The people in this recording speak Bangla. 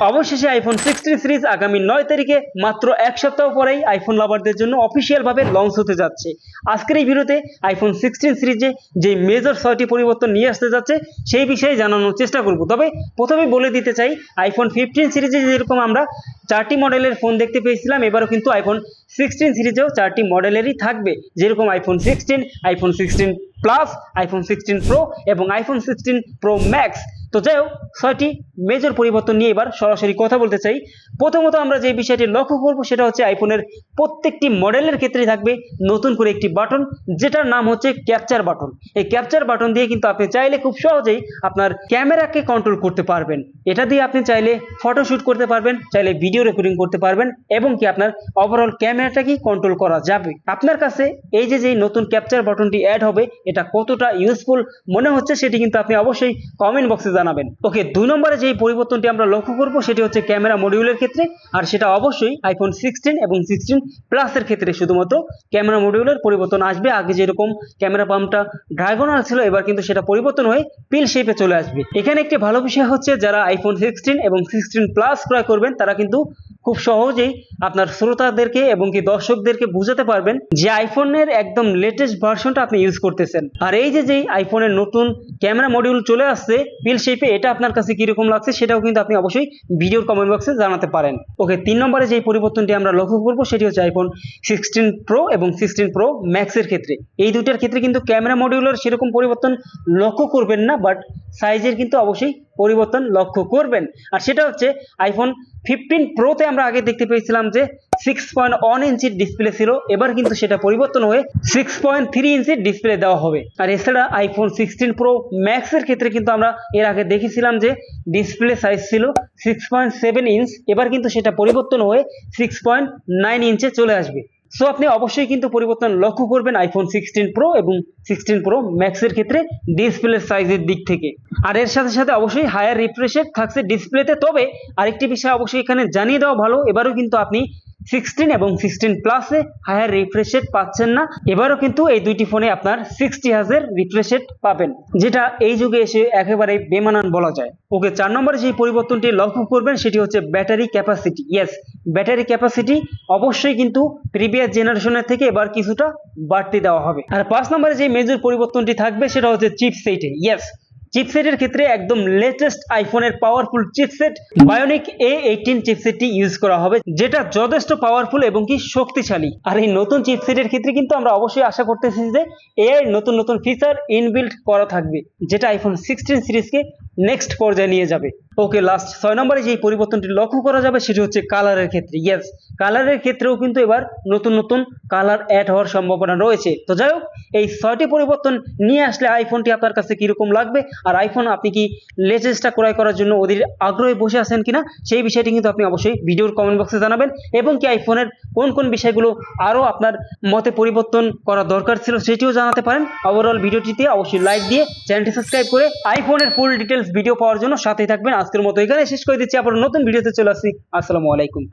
অবশেষে আইফোন সিক্সটি সিরিজ আগামী নয় তারিখে মাত্র এক সপ্তাহ পরেই আইফোন লাভারদের জন্য অফিসিয়ালভাবে লঞ্চ হতে যাচ্ছে। আজকের এই ভিডিওতে আইফোন সিক্সটিন সিরিজে যে মেজর ছয়টি পরিবর্তন নিয়ে আসতে যাচ্ছে, সেই বিষয়ে জানানোর চেষ্টা করব। তবে প্রথমে বলে দিতে চাই আইফোন ফিফটিন সিরিজে যেরকম আমরা চারটি মডেলের ফোন দেখতে পেয়েছিলাম, এবারও কিন্তু আইফোন সিক্সটিন সিরিজেও চারটি মডেলেরই থাকবে। যেরকম iPhone sixteen iPhone sixteen plus iPhone sixteen pro এবং আইফোন সিক্সটিন প্রো ম্যাক্স তো যাই হোক, ছয়টি মেজর পরিবর্তন নিয়ে এবার সরাসরি কথা বলতে চাই। প্রথমত আমরা যে বিষয়টি লক্ষ্য করব, সেটা হচ্ছে আইফোনের প্রত্যেকটি মডেলের ক্ষেত্রে থাকবে নতুন করে একটি বাটন যেটার নাম হচ্ছে ক্যাপচার বাটন এই ক্যাপচার বাটন দিয়ে কিন্তু আপনি চাইলে খুব সহজেই আপনার ক্যামেরাকে কন্ট্রোল করতে পারবেন। এটা দিয়ে আপনি চাইলে ফটো শ্যুট করতে পারবেন, চাইলে ভিডিও রেকর্ডিং করতে পারবেন, এবং কি আপনার ওভারঅল ক্যামেরাটাকে কন্ট্রোল করা যাবে। আপনার কাছে এই যে যে নতুন ক্যাপচার বাটনটি অ্যাড হবে, এটা কতটা ইউজফুল মনে হচ্ছে, সেটি কিন্তু আপনি অবশ্যই কমেন্ট বক্সে জানাবেন। ওকে, দুই নম্বরে যেই পরিবর্তনটি আমরা লক্ষ্য করব, সেটি হচ্ছে ক্যামেরা মডিউলের ক্ষেত্রে, আর সেটা অবশ্যই আইফোন সিক্সটিন এবং সিক্সটিন প্লাসের ক্ষেত্রে শুধুমাত্র ক্যামেরা মডিউলের পরিবর্তন আসবে। আগে যেরকম ক্যামেরা পাম্পটা ড্রাগনাল ছিল, এবার কিন্তু সেটা পরিবর্তন হয়ে পিল শেপে চলে আসবে। এখানে একটি ভালো বিষয় হচ্ছে, যারা আইফোন সিক্সটিন এবং সিক্সটিন প্লাস ক্রয় করবেন, তারা কিন্তু খুব সহজেই আপনার শ্রোতাদেরকে এবং কি দর্শকদেরকে বুঝাতে পারবেন যে আইফোনের একদম লেটেস্ট ভার্সনটা আপনি ইউজ করতেছেন। আর এই যে যেই আইফোনের নতুন ক্যামেরা মডিউল চলে আসছে পিল শেপে এটা আপনার কাছে কীরকম লাগছে সেটাও কিন্তু আপনি অবশ্যই ভিডিওর কমেন্ট বক্সে জানাতে পারেন। ওকে, তিন নম্বরে যেই পরিবর্তনটি আমরা লক্ষ্য করব সেটি হচ্ছে আইফোন সিক্সটিন প্রো এবং সিক্সটিন প্রো ম্যাক্সের ক্ষেত্রে। এই দুইটার ক্ষেত্রে কিন্তু ক্যামেরা মডিউলের সেরকম পরিবর্তন লক্ষ্য করবেন না বাট সাইজের কিন্তু অবশ্যই পরিবর্তন লক্ষ্য করবেন। আর সেটা হচ্ছে আইফোন ফিফটিন প্রোতে আমরা আগে দেখতে পেয়েছিলাম যে সিক্স পয়েন্ট ওয়ান ইঞ্চির ডিসপ্লে ছিল। এবার কিন্তু সেটা পরিবর্তন হয়ে সিক্স পয়েন্ট থ্রি ইঞ্চির ডিসপ্লে দেওয়া হবে। আর এছাড়া আইফোন সিক্সটিন প্রো ম্যাক্সের ক্ষেত্রে কিন্তু আমরা এর আগে দেখেছিলাম যে ডিসপ্লে সাইজ ছিল সিক্স পয়েন্ট সেভেন ইঞ্চ এবার কিন্তু সেটা পরিবর্তন হয়ে সিক্স পয়েন্ট নাইন ইঞ্চে চলে আসবে। সো আপনি অবশ্যই কিন্তু পরিবর্তন লক্ষ্য করবেন আইফোন সিক্সটিন প্রো এবং সিক্সটিন প্রো ম্যাক্সের ক্ষেত্রে ডিসপ্লে সাইজের দিক থেকে। আর এর সাথে সাথে অবশ্যই হায়ার রিফ্রেশের থাকছে ডিসপ্লেতে তবে আরেকটি বিষয় অবশ্যই এখানে জানিয়ে দেওয়া ভালো, এবারও কিন্তু আপনি সিক্সটিন এবং সিক্সটিন প্লাসে হায়ার রিফ্রেশ রেট পাচ্ছেন না। এবারও কিন্তু এই দুইটি ফোনে আপনার সিক্সটি হাজার রিফ্রেশ রেট পাবেন, যেটা এই যুগে এসে একেবারে বেমানান বলা যায়। ওকে চার নম্বরে যে পরিবর্তনটি লক্ষ্য করবেন, সেটি হচ্ছে battery capacity yes battery capacity অবশ্যই কিন্তু প্রিভিয়াস জেনারেশনের থেকে এবার কিছুটা বাড়তি দেওয়া হবে। আর পাঁচ নম্বরে যে মেজর পরিবর্তনটি থাকবে, সেটা হচ্ছে চিপ চিপসেটে ইয়েস চিপসেটের ক্ষেত্রে একদম লেটেস্ট আইফোনের powerful chipset Bionic A eighteen চিপসেটটি use করা হবে, যেটা যথেষ্ট পাওয়ারফুল এবং কি শক্তিশালী। আর এই নতুন চিপসেটের ক্ষেত্রে কিন্তু আমরা অবশ্যই আশা করতেছি যে এআই নতুন নতুন ফিচার ইনবিল্ড করা থাকবে, যেটা আইফোন সিক্সটিন সিরিজকে নেক্সট পর্যায়ে নিয়ে যাবে। ওকে লাস্ট ছয় নম্বরে যে পরিবর্তনটি লক্ষ্য করা যাবে, সেটি হচ্ছে কালারের ক্ষেত্রে। ইয়েস কালারের ক্ষেত্রেও কিন্তু এবার নতুন নতুন কালার অ্যাড হওয়ার সম্ভাবনা রয়েছে। তো যাই হোক, এই ছয়টি পরিবর্তন নিয়ে আসলে আইফোনটি আপনার কাছে কীরকম লাগবে? আর আইফোন আপনি কি লেটেস্টটা ক্রয় করার জন্য ওদের আগ্রহে বসে আছেন কিনা? সেই বিষয়টি কিন্তু আপনি অবশ্যই ভিডিওর কমেন্ট বক্সে জানাবেন। এবং কি আইফোনের কোন কোন বিষয়গুলো আরও আপনার মতে পরিবর্তন করা দরকার ছিল, সেটিও জানাতে পারেন। ওভারঅল ভিডিওটিতে অবশ্যই লাইক দিয়ে চ্যানেলটি সাবস্ক্রাইব করে আইফোনের ফুল ডিটেলস ভিডিও পাওয়ার জন্য সাথেই থাকবেন। আজকের মতো এখানে শেষ করে দিচ্ছি। আবার নতুন ভিডিওতে চলে আসি আসসালামু আলাইকুম।